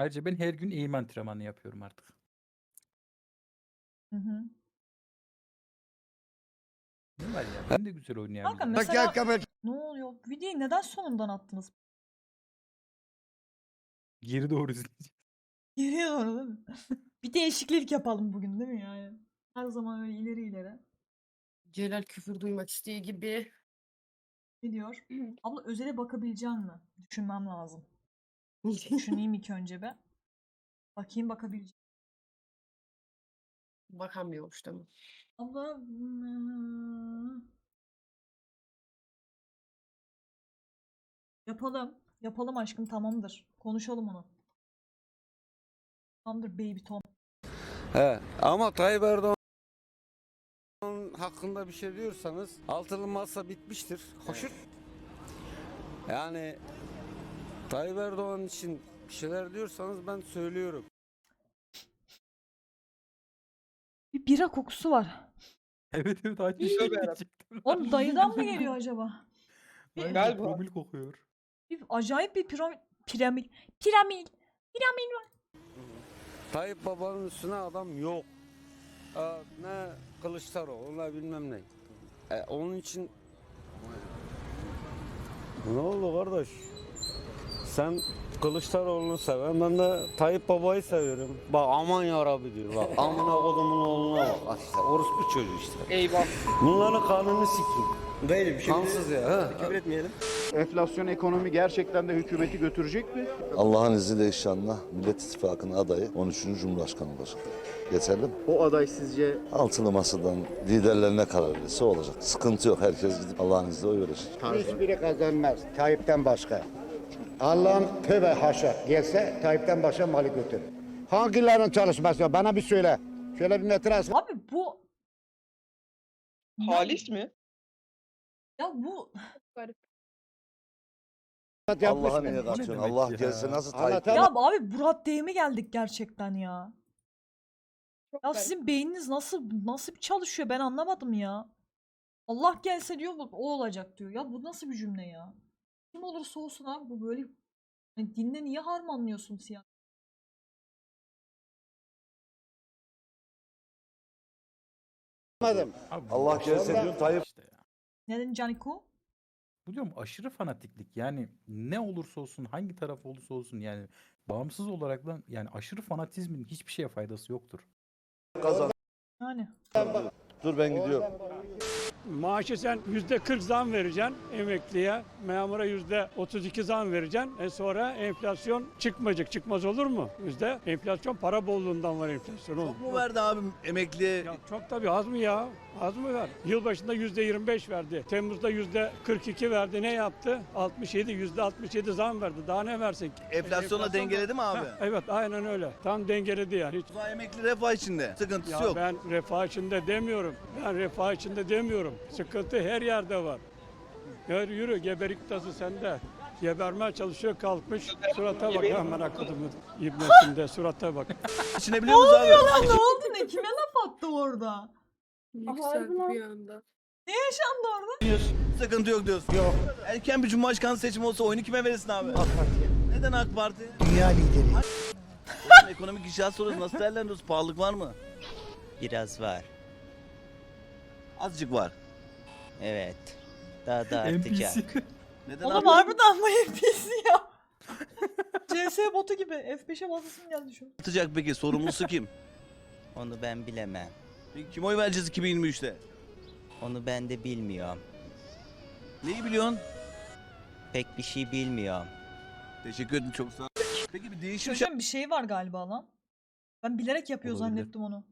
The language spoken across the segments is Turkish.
Ayrıca ben her gün eğim antrenmanı yapıyorum artık. Hı hı. Ne var ya? Ben de güzel Kanka oynayabilirim. Bak mesela gel kamera. ne oluyor? Videoyu neden sonundan attınız? Geri doğru izleyeceğim. Geriye doğru değil mi? bir değişiklik yapalım bugün değil mi yani? Her zaman öyle ileri ileri. Celal küfür duymak isteği gibi. Ne diyor? Abla özele bakabilecek mi? Düşünmem lazım. Düşüneyim ilk önce be. Bakayım bakabilecek. Bakamıyormuş tamam. Abla hmm, yapalım. Yapalım aşkım tamamdır. Konuşalım onu. Tamamdır baby Tom. He, ama Tayyip Erdoğan hakkında bir şey diyorsanız altılı masa bitmiştir. Hoşur. Yani Tayyip Erdoğan için bir şeyler diyorsanız ben söylüyorum. Bir bira kokusu var. Evet evet aynı şey diyecektim. Oğlum dayıdan mı geliyor acaba? Aynen, Galiba. Promil kokuyor. Bir, acayip bir piramit. Piramil. Piramil. Piramil var. Tayyip Baba'nın üstüne adam yok. Aa, ne Kılıçdaroğlu ne bilmem ne. E, onun için ne oldu kardeş? Sen Kılıçdaroğlu'nu seven ben de Tayyip Baba'yı seviyorum. Bak aman yarabbi diyor bak. Amına kodumun oğluna bak. Bak işte orospu çocuğu işte. Eyvah. Bunların kanını sikeyim. Böyle bir şey. Kansız ya. Ha. Küfür etmeyelim. Enflasyon ekonomi gerçekten de hükümeti götürecek mi? Allah'ın izniyle inşallah Millet İttifakı'nın adayı 13. Cumhurbaşkanı olacak. Yeterli mi? O aday sizce Altılı masadan liderlerine karar verirse olacak. Sıkıntı yok. Herkes gidip Allah'ın izniyle oy verecek. Hiçbiri kazanmaz Tayyip'ten başka. Allah'ın tövbe haşa gelse Tayyip'ten başka malı götürür. Hangilerinin çalışması bana bir söyle. Şöyle bir metre Abi bu... Halis mi? Ya bu... yapmış Allah'a ne demek Allah ya? gelse nasıl Tayyip? Ya abi bu raddeye mi geldik gerçekten ya? Çok Ya garip. sizin beyniniz nasıl nasıl bir çalışıyor ben anlamadım ya. Allah gelse diyor bu- o olacak diyor. Ya bu nasıl bir cümle ya? Kim olursa olsun abi bu böyle hani dinle niye harmanlıyorsun siyah? Abi, bu Allah aşırı gelse diyor, Tayyip- işte ya. Neden Caniko? Bu diyorum aşırı fanatiklik. Yani ne olursa olsun, hangi taraf olursa olsun yani bağımsız olarak lan yani aşırı fanatizmin hiçbir şeye faydası yoktur. Kazan. Yani. Dur ben gidiyorum. Maaşı sen yüzde 40 zam vereceksin emekliye, memura yüzde 32 zam vereceksin. E sonra enflasyon çıkmayacak. Çıkmaz olur mu? Yüzde enflasyon para bolluğundan var enflasyon oğlum. Çok mu verdi abim emekliye? Ya çok tabii az mı ya? Az mı ver? Yılbaşında yüzde 25 verdi. Temmuz'da yüzde 42 verdi. Ne yaptı? 67, yüzde 67 zam verdi. Daha ne versin ki? Enflasyonla Enflasyon- dengeledi mi abi? Ha, evet aynen öyle. Tam dengeledi yani. Hiç zaman emekli refah içinde. Sıkıntısı Ya yok. ben refah içinde demiyorum. Ben refah içinde demiyorum. Sıkıntı her yerde var. Yürü, yürü geberik tası sende. Gebermeye çalışıyor kalkmış. Surata bak hemen akıdımı ibnesinde surata bak. Geçinebiliyor muyuz abi? Lan ne oldu ne? Kime laf attı orada? Yükseldi bir anda. Ne yaşandı orada? Sıkıntı yok diyorsun. Yok. Erken bir cumhurbaşkanı seçimi olsa oyunu kime verirsin abi? AK Parti'ye. Neden AK Parti? Dünya lideri. Oğlum, ekonomik gidişat soruyoruz. Nasıl değerlendiriyoruz? Pahalılık var mı? Biraz var. Azıcık var. Evet. Daha da artacak. NPC. Neden Oğlum abi? harbiden bu NPC ya. CS botu gibi. F5'e basasım geldi şu an. Artacak peki? Sorumlusu kim? Onu ben bilemem. Peki kim oy vereceğiz 2023'te? Onu ben de bilmiyorum. Neyi biliyorsun? Pek bir şey bilmiyorum. Teşekkür ederim çok sağ ol. Peki bir değişim Çocuğun bir şey var galiba lan. Ben bilerek yapıyor Olabilir. zannettim onu.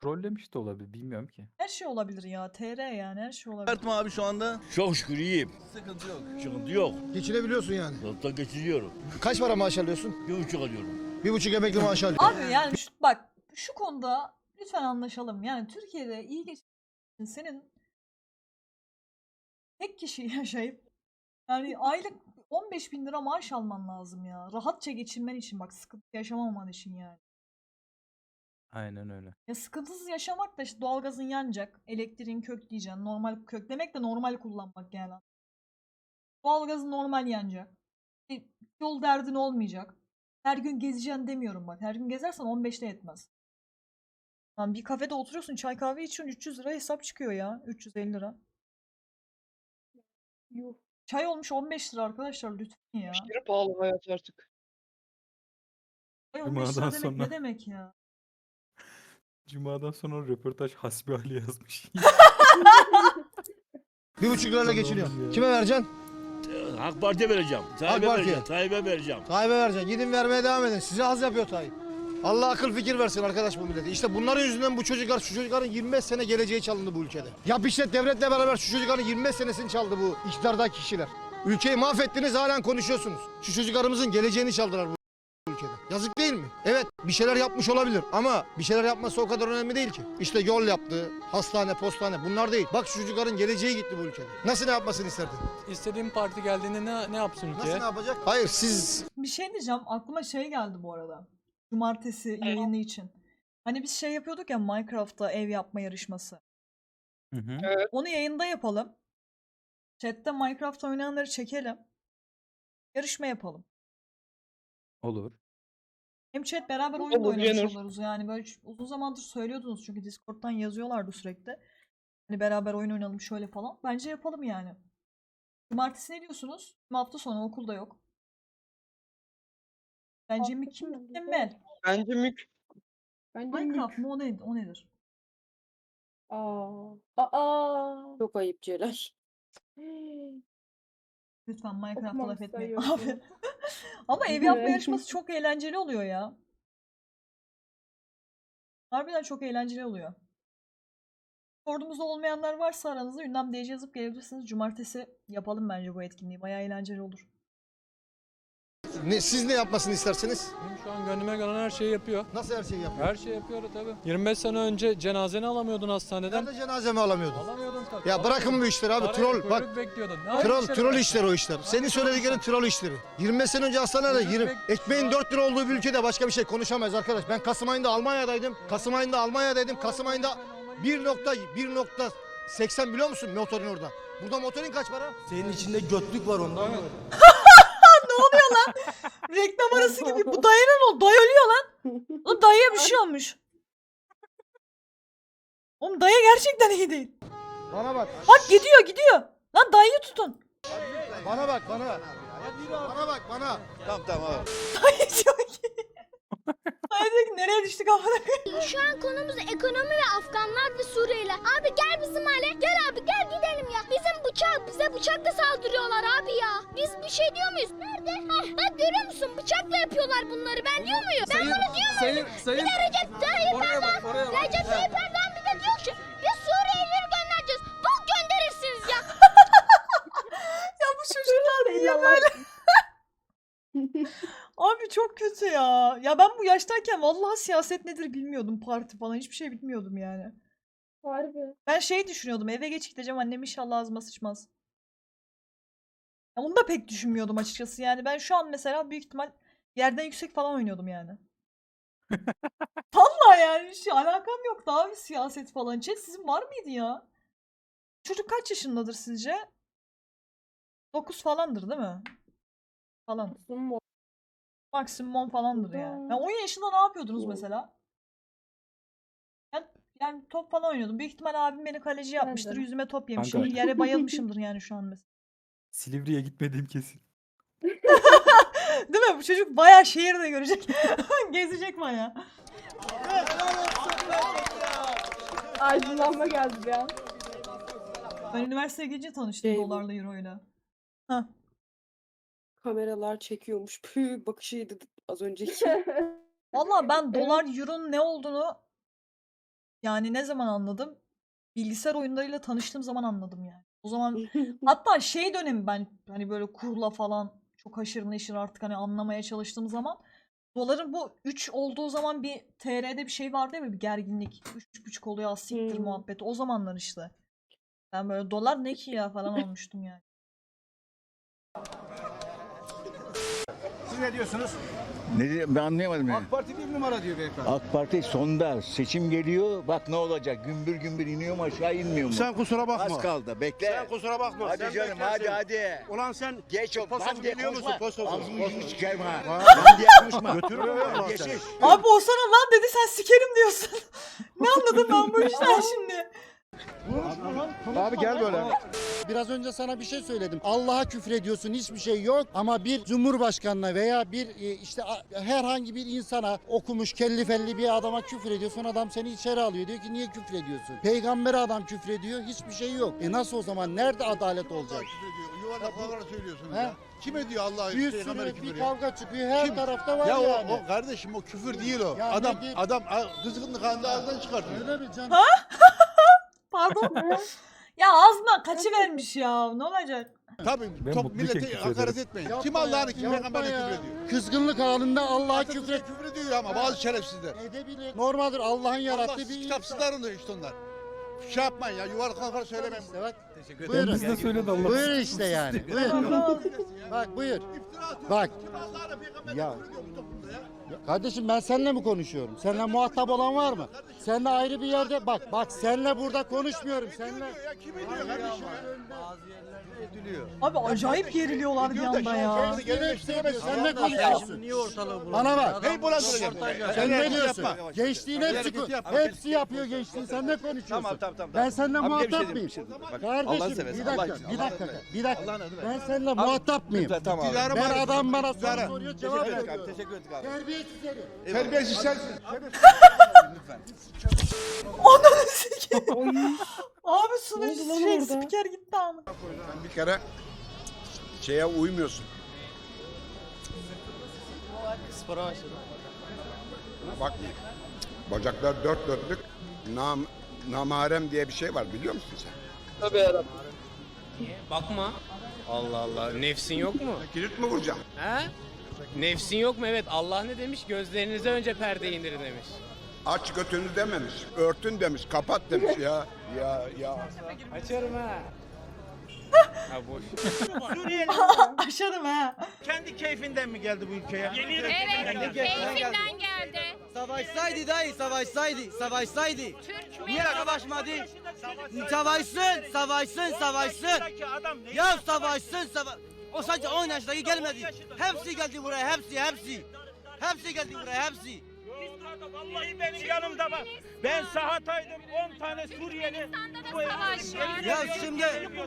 Trollemiş de olabilir bilmiyorum ki. Her şey olabilir ya. TR yani her şey olabilir. mı abi şu anda? Çok şükür iyiyim. Sıkıntı yok. Sıkıntı yok. Geçinebiliyorsun yani. Zaten geçiriyorum. Kaç para maaş alıyorsun? Bir buçuk alıyorum. Bir buçuk emekli maaş alıyorsun. Abi yani şu, bak şu konuda lütfen anlaşalım. Yani Türkiye'de iyi geç senin tek kişi yaşayıp yani aylık 15 bin lira maaş alman lazım ya. Rahatça geçinmen için bak sıkıntı yaşamaman için yani. Aynen öyle. Ya sıkıntısız yaşamak da işte doğalgazın yanacak, elektriğin kökleyeceksin. Normal köklemek de normal kullanmak yani. Doğalgazın normal yanacak. E, Yol derdin olmayacak. her gün gezeceksin demiyorum bak. Her gün gezersen 15'te yetmez. Lan bir kafede oturuyorsun çay kahve içiyorsun 300 lira hesap çıkıyor ya. 350 lira. Yuh. Çay olmuş 15 lira arkadaşlar lütfen ya. Aşırı pahalı hayat artık. Çay 15 lira Cuma'dan demek sonra. ne demek ya? Cuma'dan sonra röportaj hasbihali yazmış. Bir buçuk lirayla geçiniyor. ya. Kime vereceksin? AK Parti'ye vereceğim. Tayyip'e Parti'ye. vereceğim. Tayyip'e vereceğim. Tayyip'e vereceksin. Gidin vermeye devam edin. Size az yapıyor Tayyip. Allah akıl fikir versin arkadaş bu millete. İşte bunların yüzünden bu çocuklar, şu çocukların 25 sene geleceği çalındı bu ülkede. Yap işlet devletle beraber şu çocukların 25 senesini çaldı bu iktidardaki kişiler. Ülkeyi mahvettiniz halen konuşuyorsunuz. Şu çocuklarımızın geleceğini çaldılar bu ülkede. Yazık değil mi? Evet bir şeyler yapmış olabilir ama bir şeyler yapması o kadar önemli değil ki. İşte yol yaptı, hastane, postane bunlar değil. Bak şu çocukların geleceği gitti bu ülkede. Nasıl ne yapmasını isterdin? İstediğim parti geldiğinde ne, ne yapsın Nasıl ne yapacak? Hayır siz Bir şey diyeceğim. Aklıma şey geldi bu arada. Cumartesi yayını için. Hani biz şey yapıyorduk ya Minecraft'ta ev yapma yarışması. Hı hı. Onu yayında yapalım. Chat'te Minecraft oynayanları çekelim. Yarışma yapalım. Olur. Hem chat beraber oyun da Olur, oynamış yenir. oluruz. Yani böyle uzun zamandır söylüyordunuz çünkü Discord'dan yazıyorlardı sürekli. Hani beraber oyun oynayalım şöyle falan. Bence yapalım yani. Cumartesi ne diyorsunuz? Hem hafta sonu okulda yok. Bence mi kim mükemmel. Bence mük. Bence Minecraft mı o, ne, o nedir? Aa. Aa. Çok ayıp Celal. Lütfen Minecraft'a laf etmeyin abi. Ama ev yapma yarışması çok eğlenceli oluyor ya. Harbiden çok eğlenceli oluyor. Ordumuzda olmayanlar varsa aranızda ünlem DC yazıp gelebilirsiniz. Cumartesi yapalım bence bu etkinliği. Bayağı eğlenceli olur. Ne, siz ne yapmasını istersiniz? Benim şu an gönlüme gelen her şeyi yapıyor. Nasıl her şeyi yapıyor? Her şeyi yapıyor tabii. 25 sene önce cenazeni alamıyordun hastaneden. Nerede cenazemi alamıyordun? Alamıyordun tabii. Ya bırakın bu işleri abi Paraya troll kuyruk bak. bekliyordun. Ne Troll, işleri troll var? işleri o işler. Senin söylediklerin troll işleri. 25 sene önce hastanede Kuyruk 20, bek- ekmeğin 4 lira olduğu bir ülkede başka bir şey konuşamayız arkadaş. Ben Kasım ayında Almanya'daydım. Kasım ayında Almanya'daydım. Kasım ayında 1.1.80 biliyor musun motorin orada? Burada motorin kaç para? Senin içinde götlük var ondan. Reklam arası gibi. Bu dayının ol. Dayı ölüyor lan. Oğlum dayıya bir şey olmuş. Oğlum dayı gerçekten iyi değil. Bana bak. Bak gidiyor gidiyor. Lan dayıyı tutun. Bana bak bana. Bana bak bana. Tamam tamam abi. Dayı çok iyi. Ki nereye düştük amına koyayım?" Şu an konumuz ekonomi ve Afganlar ve Suriyeliler. Abi gel bizim hale. Gel abi gel gidelim ya. Bizim bıçak bize bıçakla saldırıyorlar abi ya. Biz bir şey diyor muyuz? Nerede? Heh, bak görüyor musun? Bıçakla yapıyorlar bunları. Ben diyor muyum? Ben bunu diyor muyum? Bir de Recep Tayyip yaştayken vallahi siyaset nedir bilmiyordum. Parti falan hiçbir şey bilmiyordum yani. Harbi. Ben şey düşünüyordum. Eve geç gideceğim annem inşallah ağzıma sıçmaz. Ya onu da pek düşünmüyordum açıkçası. Yani ben şu an mesela büyük ihtimal yerden yüksek falan oynuyordum yani. Vallahi yani hiç alakam yoktu abi siyaset falan. Chat sizin var mıydı ya? Çocuk kaç yaşındadır sizce? 9 falandır değil mi? Falan. Maksimum 10 falandır yani. Ya 10 yaşında ne yapıyordunuz mesela? Ben yani top falan oynuyordum. Büyük ihtimal abim beni kaleci yapmıştır. Yüzüme top yemişimdir. Kanka. Yere bayılmışımdır yani şu an mesela. Silivri'ye gitmediğim kesin. Değil mi? Bu çocuk bayağı şehir de görecek. Gezecek bayağı. Aydınlanma geldi bir an. Ben üniversiteye gidince tanıştım Şey bu. dolarla euroyla. Hah. Kameralar çekiyormuş. Püh bakışıydı az önceki. Valla ben dolar euro'nun ne olduğunu yani ne zaman anladım? Bilgisayar oyunlarıyla tanıştığım zaman anladım yani. O zaman hatta şey dönemi ben hani böyle kurla falan çok haşır neşir artık hani anlamaya çalıştığım zaman doların bu 3 olduğu zaman bir TR'de bir şey vardı ya böyle bir gerginlik. 3,5 oluyor az siktir Hmm. muhabbeti. O zamanlar işte. Ben böyle dolar ne ki ya falan olmuştum yani. Siz ne diyorsunuz? Ne ben anlayamadım AK Parti bir numara diyor beyefendi. AK Parti sonda seçim geliyor. Bak ne olacak? Gümbür gümbür iniyor mu aşağı inmiyor mu? Sen kusura bakma. Az kaldı. Bekle. Sen kusura bakma. Hadi Sen canım beklersin. hadi hadi. Ulan sen Geç o. Postosu Lan diye biliyor musun? konuşma. Postosu. Ağzını yüzünü sikerim ha. Lan diye konuşma. Götürüyor mu lan Geçiş. Abi o sana lan dedi sen sikerim diyorsun. ne anladım ben bu işten şimdi? Abi gel böyle. Biraz önce sana bir şey söyledim. Allah'a küfür ediyorsun hiçbir şey yok ama bir cumhurbaşkanına veya bir e, işte herhangi bir insana okumuş kelli felli bir adama küfür ediyorsun adam seni içeri alıyor diyor ki niye küfür ediyorsun? Peygambere adam küfür ediyor hiçbir şey yok. E nasıl o zaman nerede adalet olacak? Yuvarlak He? ya. Kim ediyor Bir Peygamber'e sürü küfür bir ya? kavga çıkıyor her Kim? tarafta var Ya o, yani. o kardeşim o küfür değil o. Ya adam adam kızgınlık halinde ağzından çıkartıyor. Öyle mi canım? Pardon. ya ağzından kaçıvermiş ya. Ne olacak? Tabii Ben top mutluyken millete küfür hakaret etmeyin. Yapma Kim ya, Allah'ını kim yapma peygamberine ya. küfür ediyor? Kızgınlık halinde Allah'a küfür Atatürk'e küfür ediyor ama bazı şerefsizler. edebilir. Normaldir Allah'ın Allah yarattığı bir kitapsızlar oluyor işte onlar. Şey yapmayın ya yuvarlak laflar söylemeyin. İşte bak. Ben Buyurun. biz de söyledi Allah. Buyur işte yani. Buyur. Bak buyur. Bak. Kim Ya. küfür ediyor bu toplumda ya? Kardeşim ben seninle mi konuşuyorum? Seninle muhatap olan var mı? Seninle ayrı bir yerde bak bak seninle burada konuşmuyorum. Seninle Ya kim ediyor kardeşim ya? Abi acayip geriliyorlar bir anda şey- ya. şeyini geliştiremez. Sen ne konuşuyorsun? Niye ortalığı Bana bak. Neyi bulandıracak? Sen ne diyorsun? Gençliğin hepsi hepsi yapıyor gençliğin. Sen ne konuşuyorsun? Tamam, tamam, tamam. Ben seninle Abi, muhatap şey mıyım? şey Kardeşim bir dakika, bir dakika, bir dakika. Ben seninle muhatap mıyım? Lütfen tamam Ben adam bana soru soruyor cevap veriyorum. Teşekkür ettik abi. Terbiyesiz herif. Terbiyesiz sensin. Ananı sikeyim. Abi sunucu oldu lan şey orada? spiker gitti ama. Sen bir kere şeye uymuyorsun. Spora başladım. Bak bacaklar dört dörtlük nam, namarem diye bir şey var biliyor musun sen? Bakma. Allah Allah. Nefsin yok mu? Kilit mi vuracağım? He? Nefsin yok mu? Evet. Allah ne demiş? Gözlerinize önce perde indirin demiş. Aç götünü dememiş. Örtün demiş. Kapat demiş ya. Ya ya. Açarım ha. ha boş. Aşarım ha. Kendi keyfinden mi geldi bu ülkeye? Evet, keyfinden geldi. Savaşsaydı dayı savaşsaydı savaşsaydı. Niye savaşmadı? Savaşsın, savaşsın, savaşsın. Ya savaşsın, savaş. O sadece 10 yaşındaki gelmedi. Hepsi geldi buraya, hepsi, hepsi. Hepsi geldi buraya, hepsi. Vallahi benim yanımda var. Ben sahataydım 10 tane Suriyeli. Var. Ya şimdi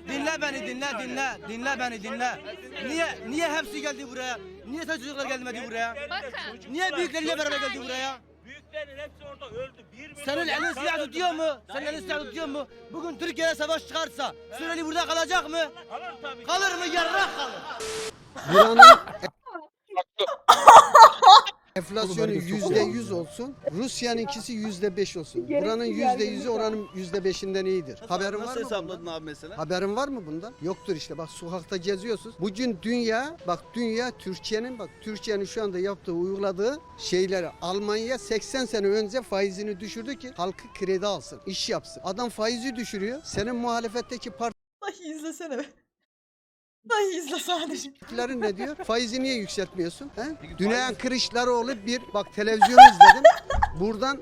dinle beni, dinle, dinle. Dinle beni, dinle. Niye, niye hepsi geldi buraya? Niye sadece çocuklar gelmedi buraya? Bakın. Niye büyükleriyle beraber geldi buraya? Büyüklerin hepsi orada öldü. Bir Senin elin silah tutuyor mu? Senin elin silah tutuyor mu? Bugün Türkiye'de savaş çıkarsa Suriyeli burada kalacak mı? Kalır tabii. Kalır mı? Yarrak kalır. Enflasyonu yüzde yüz olsun. Rusya'nınkisi yüzde beş olsun. Buranın yüzde yüzü oranın yüzde beşinden iyidir. Haberin var Nasıl mı? hesapladın abi mesela? Haberin var mı bundan? Yoktur işte. Bak sokakta geziyorsunuz. Bugün dünya, bak dünya Türkiye'nin bak Türkiye'nin şu anda yaptığı, uyguladığı şeyleri Almanya 80 sene önce faizini düşürdü ki halkı kredi alsın, iş yapsın. Adam faizi düşürüyor. Senin muhalefetteki Dahi izlesene be. Dahi izle sadece. partilerin ne diyor? Faizi niye yükseltmiyorsun? He? Dünayan Kılıçdaroğlu bir bak televizyon izledim. Buradan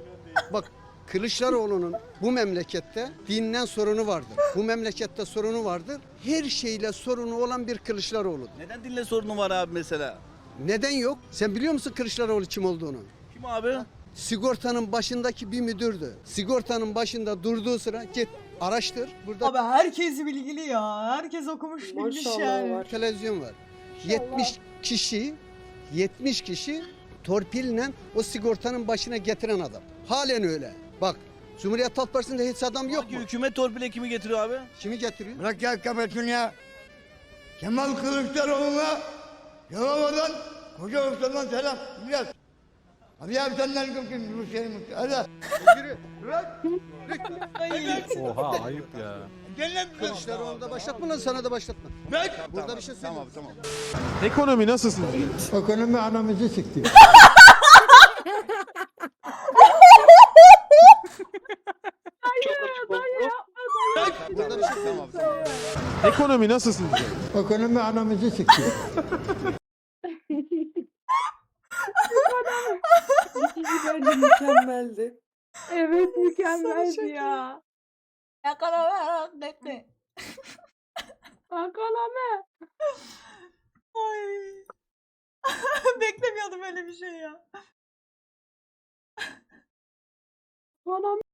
bak Kılıçdaroğlu'nun bu memlekette dinlen sorunu vardır. Bu memlekette sorunu vardır. Her şeyle sorunu olan bir Kılıçdaroğlu'dur. Neden dinle sorunu var abi mesela? Neden yok? Sen biliyor musun Kılıçdaroğlu kim olduğunu? Kim abi? Sigortanın başındaki bir müdürdü. Sigortanın başında durduğu sıra git araştır. Burada Abi herkes bilgili ya. Herkes okumuş bilmiş Maşallah yani. var. televizyon var. 70 kişi 70 kişi torpille o sigortanın başına getiren adam. Halen öyle. Bak Cumhuriyet Halk Partisi'nde hiç adam yok mu? Hükümet torpile kimi getiriyor abi? Kimi getiriyor? Bırak gel kametin ya. Kemal Kılıçdaroğlu'na Yalova'dan Koca Usta'dan selam. Biraz. Abi abi senden kim Rusya'yı mutlu. Hadi. Yürü. Bırak. Oha ayıp ya. Kılıçdaroğlu da başlatma lan sana da başlatma. Burada bir şey söyleyeyim. Tamam tamam. Ekonomi nasıl sizce? Ekonomi anamızı çıktı. Burada bir şey. Ekonomi nasıl sizce? Ekonomi anamızı çıktı. Mükemmeldi. Evet mükemmeldi iyi. ya. Yakalama bekle. Bakalame. Ay. Beklemiyordum öyle bir şey ya. Bana